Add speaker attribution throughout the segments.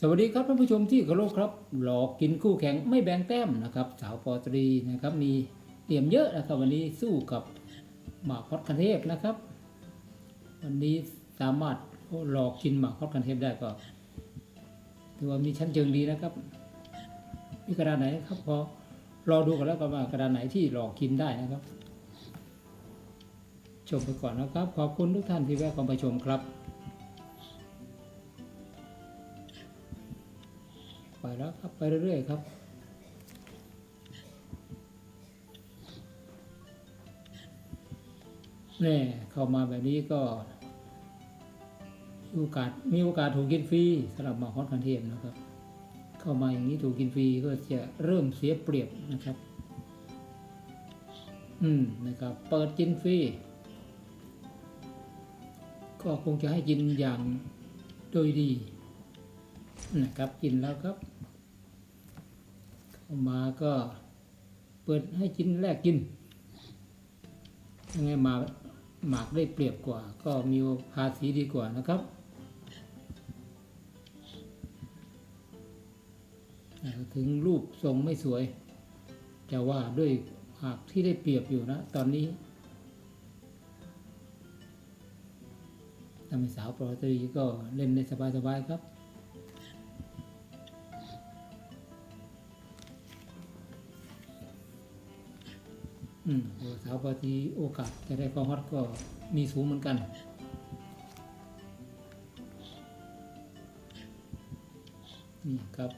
Speaker 1: สวัสดีครับท่านผู้ชมที่เคารพครับ หลอกกินคู่แข่งไม่แบ่งแต้มนะครับ สาวปอตรีนะครับมีเตรียมเยอะนะครับวันนี้สู้กับหมากฮอตคันเทพนะครับ วันนี้สามารถหลอกกินหมากฮอตคันเทพได้ก็ถือว่ามีชั้นเชิงดีนะครับ มีกระดานไหนครับพอรอดูกันแล้วกันว่ากระดานไหนที่หลอกกินได้นะครับชมไปก่อนนะครับ ขอบคุณทุกท่านที่แวะเข้ามาชมครับ ไปแล้วครับไปเรื่อยๆครับแน่เข้ามาแบบนี้ก็มีโอกาสมีโอกาสถูกกินฟรีสำหรับมาฮอตคันเทพนะครับ เข้ามาอย่างนี้ถูกกินฟรีก็จะเริ่มเสียเปรียบนะครับ อืมนะครับ เปิดกินฟรีก็คงจะให้กินอย่างโดยดีนะครับกินแล้วครับ มาก็เปิดให้กินแรกกินยังไงมาหมากได้เปรียบกว่า ก็มีภาษีดีกว่านะครับถึงรูปทรงไม่สวยจะว่าด้วยหากที่ได้เปรียบอยู่นะ ตอนนี้ทำให้สาวปรตรีก็เล่นได้สบายๆครับ อืมสาวปฏิโอกาสจะได้เข้าฮอตก็มีสูงเหมือนกัน นี่ครับ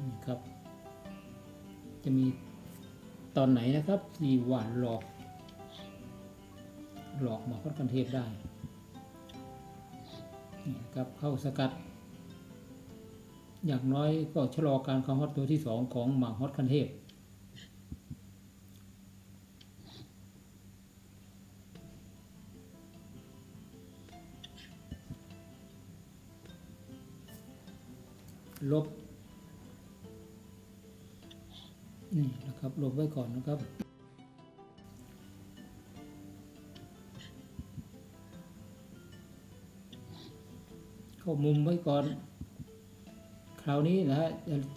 Speaker 1: นี่ครับ จะมีตอนไหนนะครับที่หวานหลอก หลอกหมาฮอดกันเทพได้นี่นะครับเข้าสกัด อย่างน้อยก็ชะลอการเข้าฮอตตัวที่สองของหมาฮอตคันเทพลบ นี่นะครับ ลบไว้ก่อนนะครับ เข้ามุมไว้ก่อน คราวนี้นะฮะ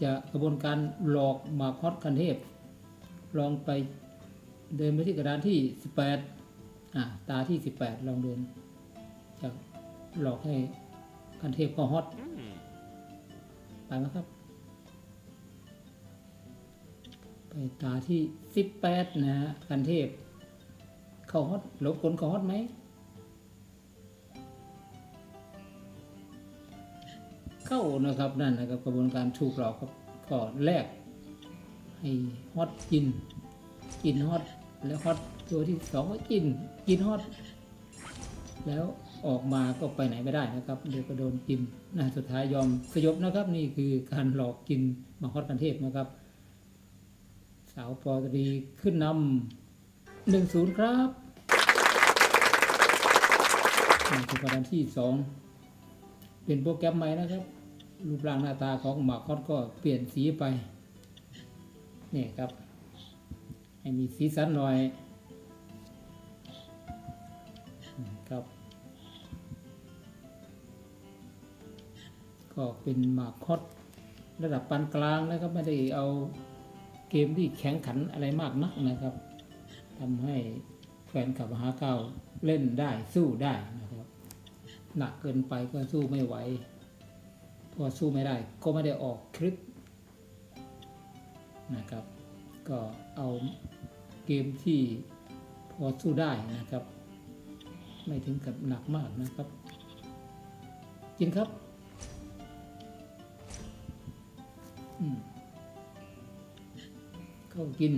Speaker 1: จะกระบวนการหลอกมากฮอตคันเทพ ลองไปเดินไปที่กระดานที่ 18อ่าตาที่ 18 ลองเดินจะหลอกให้คันเทพเข้าฮอตไปไหมครับ ไปตาที่ 18 นะฮะคันเทพเข้าฮอตหลบกลเข้าฮอตไหม เข้านะครับนั่นนะครับกระบวนการถูกหลอกครับก็แลกให้ฮอตกิน กินฮอตแล้วฮอตตัวที่สองก็กินกินฮอตแล้วออกมาก็ไปไหนไม่ได้นะครับ เดี๋ยวก็โดนกินนะสุดท้ายยอมสยบนะครับ นี่คือการหลอกกินมาฮอตกันเทพนะครับ สาวปอตรีขึ้นนำหนึ่งศูนย์ครับนี่คือประเด็นที่สองเป็นโปรแกรมใหม่นะครับ รูปร่างหน้าตาของหมาคอสก็เปลี่ยนสีไป นี่ครับ ให้มีสีสันหน่อยครับก็เป็นหมากคอสระดับปานกลางนะครับ ไม่ได้เอาเกมที่แข็งขันอะไรมากนักนะครับทำให้แฟนขับมหาเก้าเล่นได้สู้ได้นะครับ หนักเกินไปก็สู้ไม่ไหว พอสู้ไม่ได้ก็ไม่ได้ออกคลิปนะครับ ก็เอาเกมที่พอสู้ได้นะครับ ไม่ถึงกับหนักมากนะครับ กินครับเข้ากิน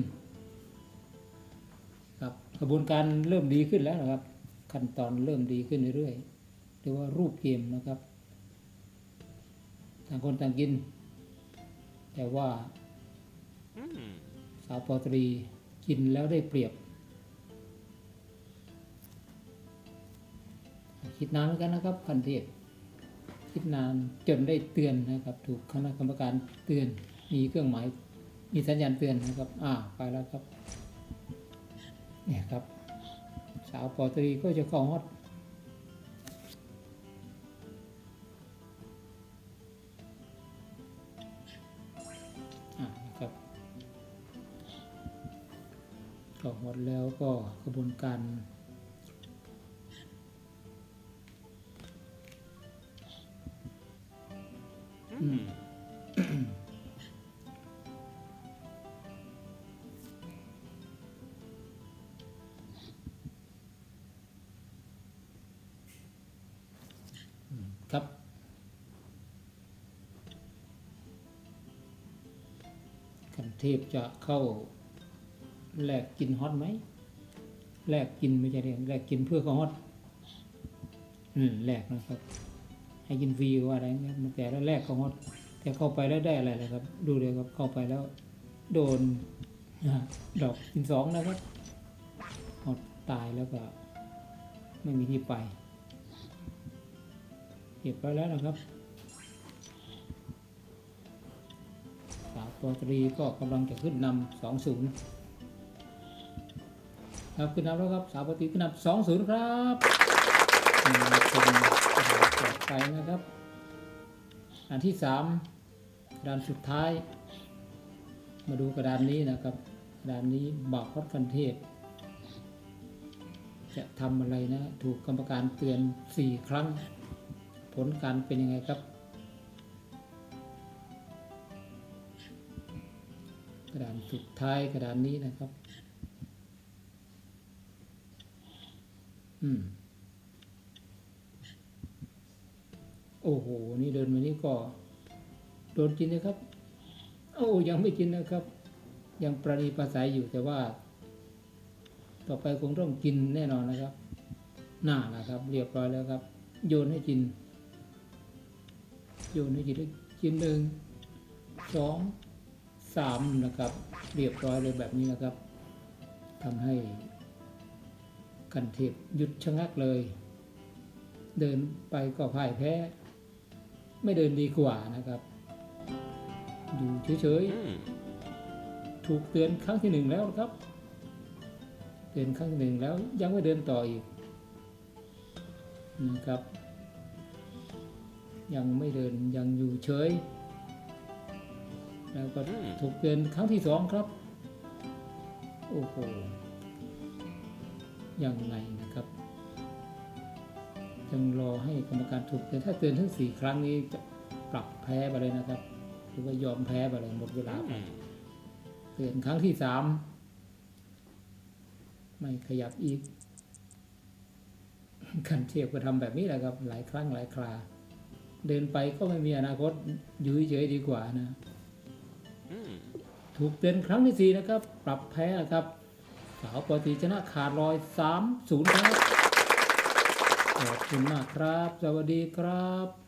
Speaker 1: ครับกระบวนการเริ่มดีขึ้นแล้วนะครับ ขั้นตอนเริ่มดีขึ้นเรื่อยๆหรือว่ารูปเกมนะครับ ต่างคนต่างกิน แต่ว่าสาวปอตรีกินแล้วได้เปรียบ คิดนานเหมือนกันนะครับพันเทพคิดนานจนได้เตือนนะครับ ถูกคณะกรรมการเตือนมีเครื่องหมายมีสัญญาณเตือนนะครับ อ่าไปแล้วครับ เนี่ยครับ สาวปอตรีก็จะเข้าฮอต เข้าฮอตแล้วก็กระบวนการครับคันเทพจะเข้า แลกกินฮอตไหมแลกกินไม่ใช่เรียกแลกกินเพื่อเขาฮอตอืมแลกนะครับ ให้กินฟรีว่าอะไรเงี้ยมันแต่แล้วแลกเขาฮอตแต่เข้าไปแล้วได้อะไรเลยครับ ดูเลยครับเข้าไปแล้ว โดนดอกกินสองนะครับฮอตตายแล้วก็ ไม่มีที่ไปเก็บไปแล้วนะครับสาวตัวตรีก็กำลังจะขึ้นนำสองศูนย์ ครับขึ้นนำแล้วครับสาวปตรีขึ้นนำสองศูนย์ครับเป็นต่อไปนะครับ อันที่สามกระดานสุดท้าย มาดูกระดานนี้นะครับกระดานนี้บากวัดคันเทพจะทำอะไรนะ ถูกกรรมการเตือนสี่ครั้ง ผลการเป็นยังไงครับกระดานสุดท้ายกระดานนี้นะครับ อืม โอ้โห นี่เดินมานี่ก็โดนกินนะครับ โอ้ยังไม่กินนะครับ ยังประนีประสัยอยู่แต่ว่า ต่อไปคงต้องกินแน่นอนนะครับ หน้านะครับ เรียบร้อยแล้วครับ โยนให้กิน โยนให้กินกินหนึ่งสองสามนะครับ เรียบร้อยเลยแบบนี้นะครับทำให้ กันเทพหยุดชะงักเลย เดินไปก็พ่ายแพ้ ไม่เดินดีกว่านะครับ อยู่เฉย
Speaker 2: อืม
Speaker 1: ๆถูกเตือนครั้งที่หนึ่งแล้วนะครับ เตือนครั้งที่หนึ่งแล้วยังไม่เดินต่ออีกนะครับ ยังไม่เดินยังอยู่เฉย แล้วก็
Speaker 2: อืม
Speaker 1: ถูกเตือนครั้งที่สองครับ โอ้โห ยังไงนะครับ ยังรอให้กรรมการถูกเตือนถ้าเตือนทั้งสี่ครั้งนี้จะปรับแพ้ไปเลยนะครับ หรือว่ายอมแพ้ไปเลยหมดเวลาไป
Speaker 2: อืม
Speaker 1: เตือนครั้งที่สามไม่ขยับอีกคันเทียบก็ทำแบบนี้แหละครับ หลายครั้งหลายครา เดินไปก็ไม่มีอนาคตอยู่เฉยๆดีกว่านะ
Speaker 2: อืม
Speaker 1: ถูกเตือนครั้งที่สี่นะครับ ปรับแพ้นะครับ สาวปอตีชนะขาดลอยสามศูนย์ครับ ขอบคุณมากครับ สวัสดีครับ